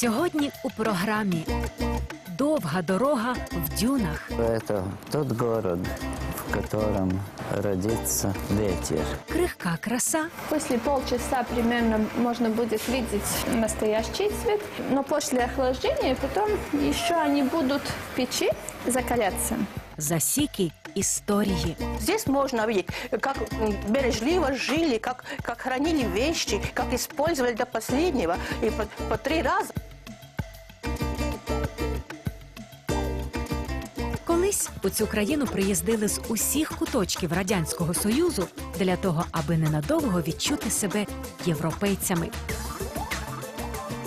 Сьогодні у програмі Довга дорога в дюнах. Это тот город, в котором родится ветер. Крихка краса После полчаса примерно можно будет видеть настоящий цвет, но после охлаждения потом еще они будут в печи закаляться. засіки історії. Здесь можно видеть, как м, бережливо жили, как, как хранили вещи, как использовали до последнего. И по, по три раза Колись у цю країну приїздили з усіх куточків радянського союзу для того, аби ненадовго відчути себе європейцями.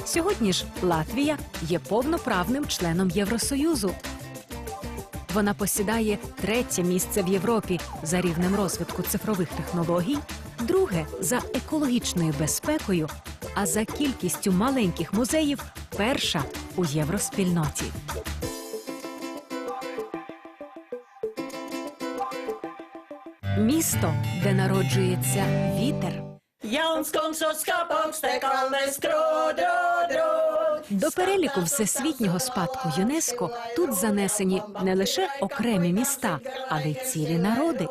Сьогодні ж Латвія є повноправним членом Євросоюзу. Вона посідає третє місце в Європі за рівнем розвитку цифрових технологій, друге за екологічною безпекою, а за кількістю маленьких музеїв перша у євроспільноті. Місто, де народжується вітер. Og skapaks, det. До переліку всесвітнього спадку ЮНЕСКО тут занесені не лише окремі міста, але й цілі народи.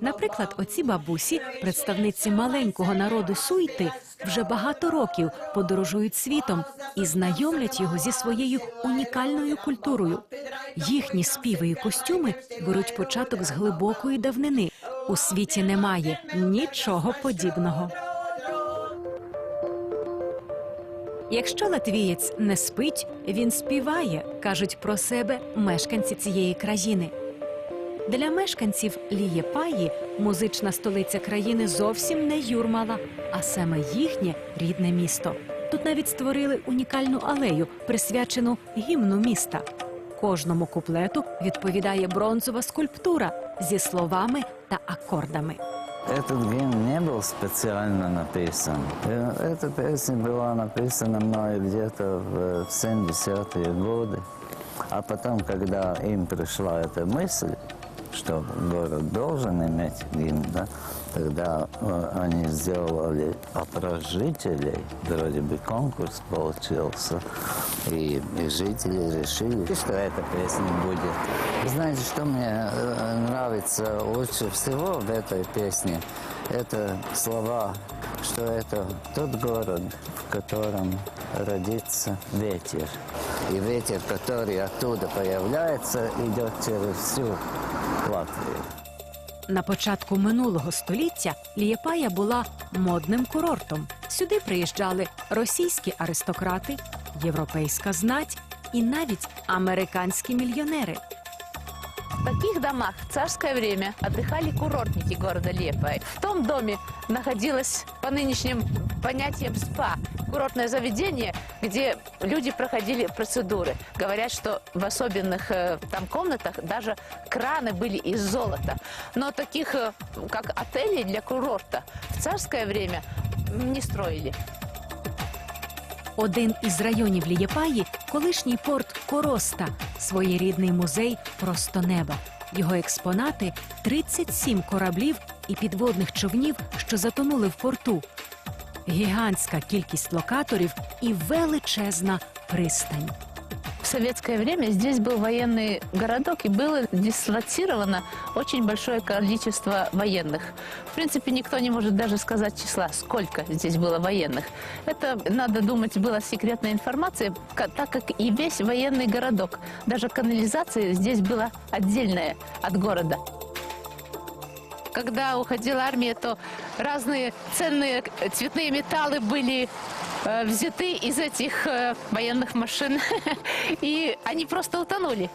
Наприклад, оці бабусі, представниці маленького народу Суйти, вже багато років подорожують світом і знайомлять його зі своєю унікальною культурою. Їхні співи і костюми беруть початок з глибокої давнини. У світі немає нічого подібного. Якщо латвієць не спить, він співає, кажуть про себе мешканці цієї країни. Для мешканців Лієпаї музична столиця країни зовсім не Юрмала, а саме їхнє рідне місто. Тут навіть створили унікальну алею, присвячену гімну міста. Кожному куплету відповідає бронзова скульптура зі словами та акордами. Этот гимн не был специально написан. Э, Эта песня была написана мной где-то в в 70-е годы. А потом, когда им пришла эта мысль, что город должен иметь гимн, да, тогда э, они сделали опрос жителей, вроде бы конкурс получился, и, и жители решили, что эта песня будет. Знаете, что мне э, нравится лучше всего в этой песне? Это слова, что это тот город, в котором родится ветер. И ветер, который оттуда появляется, идет через всю Латвию. На початку минулого століття Лієпая була модним курортом. Сюди приїжджали російські аристократи, європейська знать і навіть американські мільйонери. Таких домах в царское время отдыхали курортники города Лепа. В том доме находилось по нынешним понятиям спа, курортное заведение, где люди проходили процедуры. Говорят, что в особенных э, там комнатах даже краны были из золота. Но таких, э, как отелей для курорта, в царское время не строили. Один із районів Лієпаї колишній порт Короста, своєрідний музей просто неба. Його експонати 37 кораблів і підводних човнів, що затонули в порту. Гігантська кількість локаторів і величезна пристань. В советское время здесь был военный городок и было дислоцировано очень большое количество военных. В принципе, никто не может даже сказать числа, сколько здесь было военных. Это, надо думать, была секретная информация, так как и весь военный городок. Даже канализация здесь была отдельная от города. Когда уходила армия, то разные ценные э, цветные металлы были взяты из этих э, военных машин, и они просто утонули.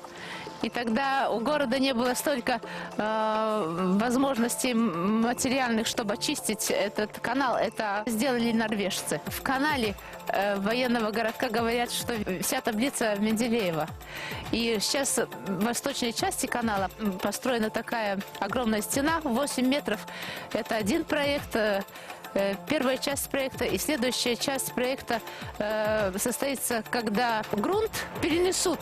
И тогда у города не было столько э, возможностей м- материальных, чтобы очистить этот канал. Это сделали норвежцы. В канале э, военного городка говорят, что вся таблица Менделеева. И сейчас в восточной части канала м, построена такая огромная стена, 8 метров. Это один проект. э, э, Первая часть проекта и следующая часть проекта э, состоится, когда грунт перенесут,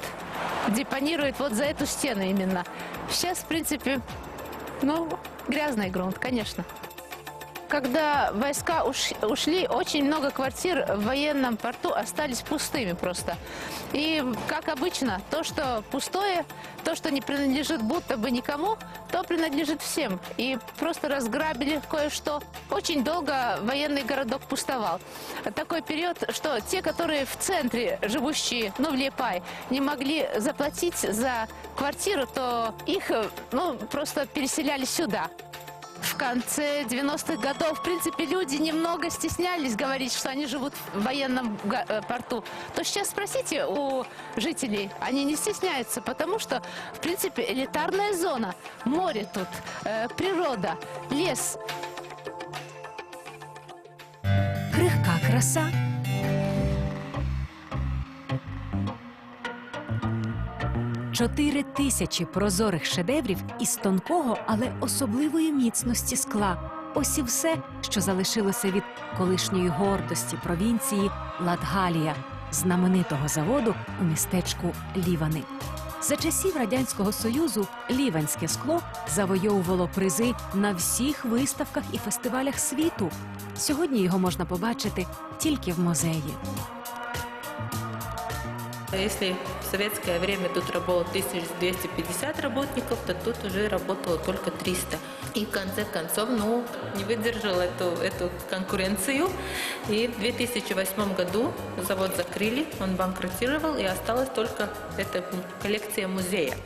депонируют вот за эту стену именно. Сейчас, в принципе, ну, грязный грунт, конечно. Когда войска уш- ушли, очень много квартир в военном порту остались пустыми просто. И, как обычно, то, что пустое, то, что не принадлежит будто бы никому, то принадлежит всем. И просто разграбили кое-что. Очень долго военный городок пустовал. Такой период, что те, которые в центре живущие, ну, в Лепай, не могли заплатить за квартиру, то их, э, ну, просто переселяли сюда. В конце 90-х годов, в принципе, люди немного стеснялись говорить, что они живут в военном га- э, порту. То сейчас спросите у жителей, они не стесняются, потому что, в принципе, элитарная зона, море тут, э, природа, лес. Крихка краса. Чотири тисячі прозорих шедеврів із тонкого, але особливої міцності скла. Ось і все, що залишилося від колишньої гордості провінції Латгалія, знаменитого заводу у містечку Лівани. За часів радянського союзу ліванське скло завойовувало призи на всіх виставках і фестивалях світу. Сьогодні його можна побачити тільки в музеї. Если в советское время тут работало 1250 работников, то тут уже работало только 300. И в конце концов, ну, не выдержал эту, эту конкуренцию. И в 2008 году завод закрыли, он банкротировал, и осталась только эта коллекция музея.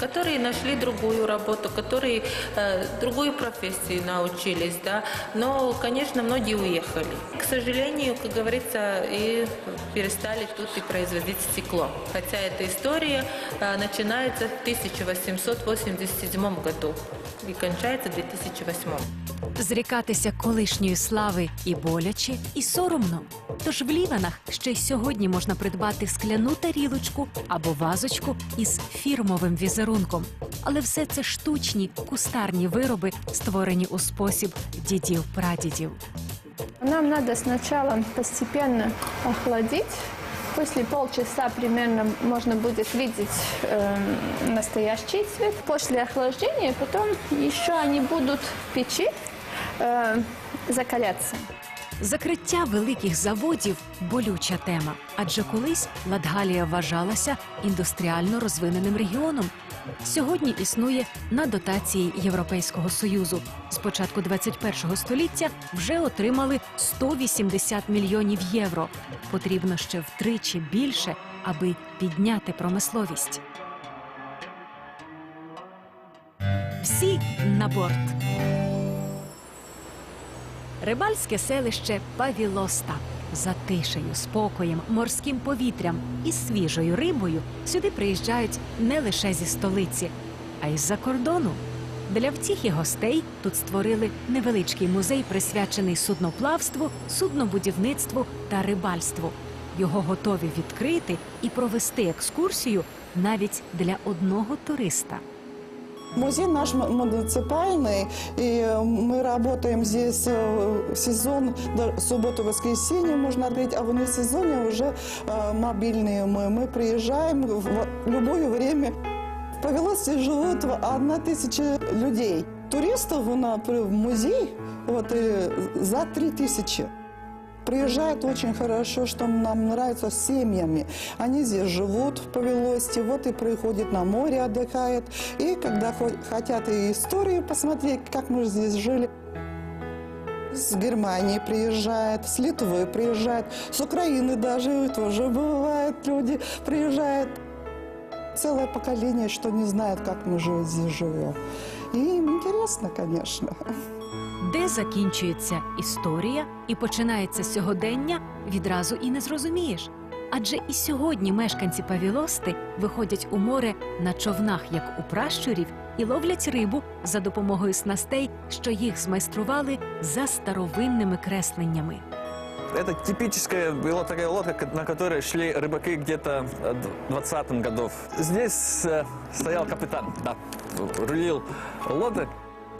которые нашли другую работу, которые э, другую профессию научились, да, но, конечно, многие уехали. К сожалению, как говорится, и перестали тут и производить стекло. Хотя эта история э, начинается в 1887 году и кончается в 2008. Зрікатися колишньої слави і боляче, і соромно. Тож в ліванах ще й сьогодні можна придбати скляну тарілочку або вазочку із фірмовим візерунком. Але все це штучні кустарні вироби, створені у спосіб дідів-прадідів. Нам надо сначала постепенно охладить. После полчаса примерно можно будет видеть э, настоящий цвет. После охлаждения потом еще они будут в печи э, закаляться. Закриття великих заводів болюча тема, адже колись Латгалія вважалася індустріально розвиненим регіоном. Сьогодні існує на дотації Європейського союзу. З початку 21-го століття вже отримали 180 мільйонів євро. Потрібно ще втричі більше, аби підняти промисловість. Всі на борт. Рибальське селище Павілоста. За тишею, спокоєм, морським повітрям і свіжою рибою сюди приїжджають не лише зі столиці, а й з-за кордону. Для втіхи гостей тут створили невеличкий музей, присвячений судноплавству, суднобудівництву та рибальству. Його готові відкрити і провести екскурсію навіть для одного туриста. Музей наш м- муниципальный, и э, мы работаем здесь э, в сезон, до субботу-воскресенье можно открыть, а вне сезоне уже э, мобильные мы. Мы приезжаем в любое время. В Павелосте живут одна тысяча людей. Туристов у нас в музей вот, э, за три тысячи. Приезжают очень хорошо, что нам нравится с семьями. Они здесь живут в Павелосте, вот и приходят на море, отдыхают. И когда хо- хотят и историю посмотреть, как мы здесь жили, с Германии приезжают, с Литвы приезжают, с Украины даже тоже бывают люди приезжают. Целое поколение, что не знает, как мы жи- здесь живем. И им интересно, конечно. Де закінчується історія і починається сьогодення, відразу і не зрозумієш. Адже і сьогодні мешканці Павілости виходять у море на човнах, як у пращурів, і ловлять рибу за допомогою снастей, що їх змайстрували за старовинними кресленнями. Это типическая была такая лодка, ко- на которой шли рыбаки где-то э, д- 20-х годов. Здесь э, стоял капитан, да, рулил лодок.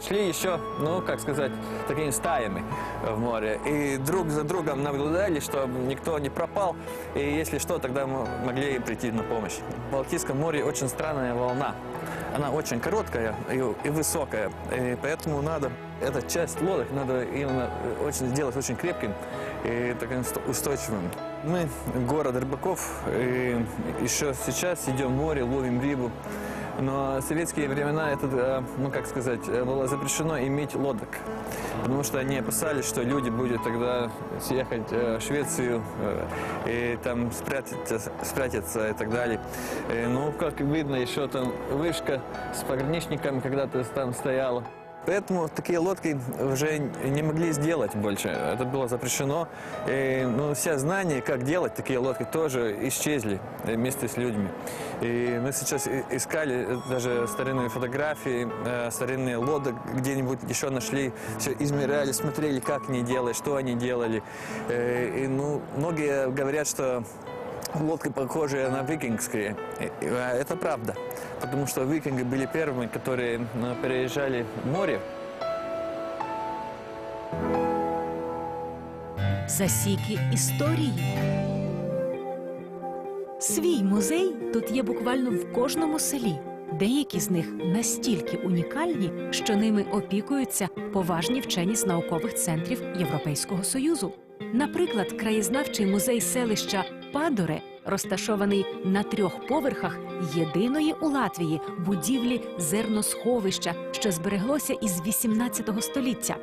Шли еще, ну, как сказать, такими стаями в море. И друг за другом наблюдали, чтобы никто не пропал. И если что, тогда мы могли прийти на помощь. В Балтийском море очень странная волна. Она очень короткая и, и высокая. И поэтому надо, эта часть лодок надо именно э, очень, сделать очень крепким и таким ст- устойчивым. Мы город рыбаков, и еще сейчас идем в море, ловим рыбу. Но в советские времена это, э, ну как сказать, э, было запрещено иметь лодок. Потому что они опасались, что люди будут тогда съехать э, в Швецию э, и там спрятаться, спрятаться и так далее. Э, Ну, как видно, еще там вышка с пограничниками когда-то там стояла. Поэтому такие лодки уже не могли сделать больше. Это было запрещено. И, ну, все знания, как делать такие лодки, тоже исчезли э, вместе с людьми. И мы сейчас и- искали э, даже старинные фотографии, э, старинные лодок где-нибудь еще нашли, все измеряли, смотрели, как они делают, что они делали. Э, И, ну, многие говорят, что лодки похожие на викингские. И- и, а Это правда. Потому что викинги были первыми, которые ну, переезжали в море. Засіки історії. Свій музей тут є буквально в кожному селі. Деякі з них настільки унікальні, що ними опікуються поважні вчені з наукових центрів Європейського союзу. Наприклад, краєзнавчий музей селища Падоре розташований на трьох поверхах єдиної у Латвії будівлі зерносховища, що збереглося із 18 століття.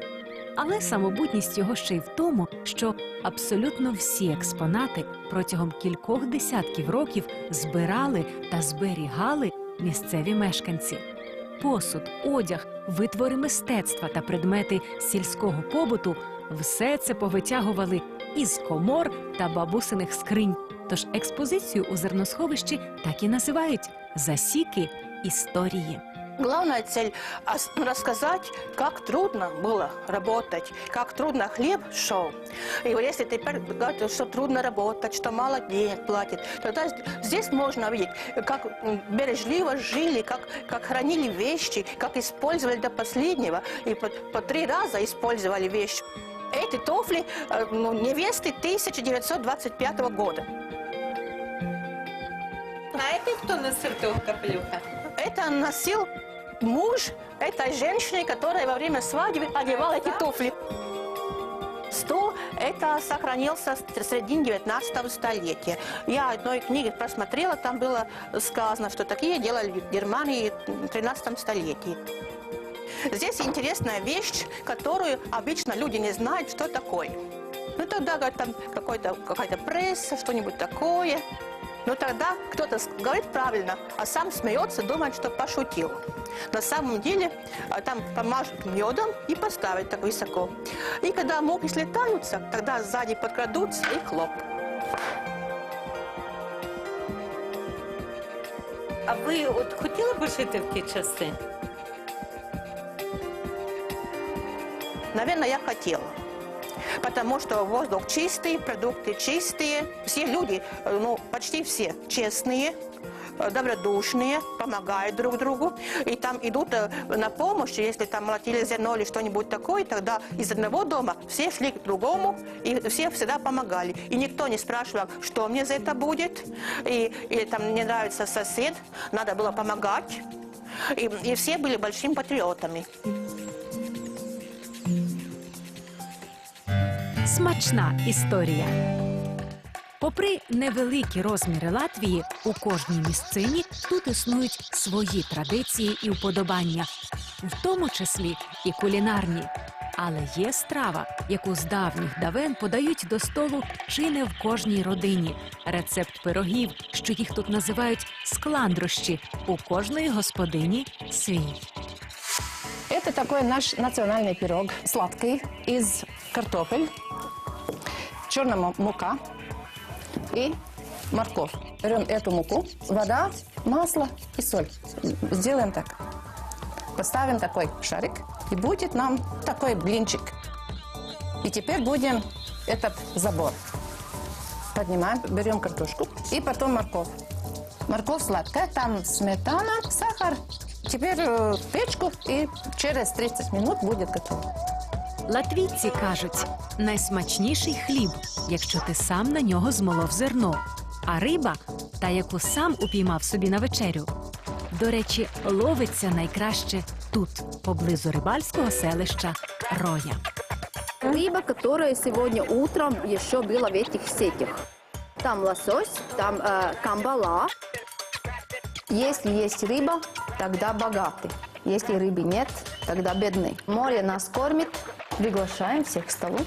Але самобутність його ще й в тому, що абсолютно всі експонати протягом кількох десятків років збирали та зберігали місцеві мешканці. Посуд, одяг, витвори мистецтва та предмети сільського побуту все це повитягували із комор та бабусиних скринь. Тож експозицію у зерносховищі так і називають засіки історії. Главная цель рассказать, как трудно было работать, как трудно хлеб шел. И вот если теперь говорят, что трудно работать, что мало денег платит, тогда здесь можно видеть, как бережливо жили, как, как хранили вещи, как использовали до последнего, и по, по три раза использовали вещи. Эти туфли э, ну, невесты 1925 года. Знаете, кто носил того капелюха? Это носил муж этой женщины, которая во время свадьбы одевала эти туфли. Стул это сохранился с середины 19 столетия. Я одной книги просмотрела, там было сказано, что такие делали в Германии в 13 столетии. Здесь интересная вещь, которую обычно люди не знают, что такое. Ну тогда говорят, там какой-то, какая-то пресса, что-нибудь такое. Но тогда кто-то говорит правильно, а сам смеется, думает, что пошутил. На самом деле а, там помажут медом и поставят так высоко. И когда мухи слетаются, тогда сзади подкрадутся и хлоп. А ви от хотіли би жити в ті часи? Наверное, я хотела. Потому что воздух чистый, продукты чистые. Все люди, э, ну, почти все честные, э, добродушные, помогают друг другу. И там идут э, на помощь, если там молотили зерно или что-нибудь такое, тогда из одного дома все шли к другому, и все всегда помогали. И никто не спрашивал, что мне за это будет, и, или там не нравится сосед, надо было помогать. И, и все были большими патриотами. Смачна історія. Попри невеликі розміри Латвії, у кожній місцині тут існують свої традиції і вподобання, в тому числі і кулінарні. Але є страва, яку з давніх давен подають до столу чи не в кожній родині. Рецепт пирогів, що їх тут називають скландрощі, у кожної господині свій. Это такой наш национальный пирог, сладкий, из картофель, черная му- мука и морковь. Берем эту муку, вода, масло и соль. Сделаем так. Поставим такой шарик, и будет нам такой блинчик. И теперь будем этот забор. Поднимаем, берем картошку и потом морковь. Морковь сладкая, там сметана, сахар Теперь э, печку и через 30 минут будет готово. Латвійці кажуть, найсмачніший хліб, якщо ти сам на нього змолов зерно, а риба та яку сам упіймав собі на вечерю. До речі, ловиться найкраще тут, поблизу рибальського селища Роя. Рыба, которая сегодня утром еще была в этих сетях. Там лосось, там э, камбала. Если есть рыба, тогда богаты. Если рыбы нет, тогда бедны. Море нас кормит. Приглашаем всех к столу.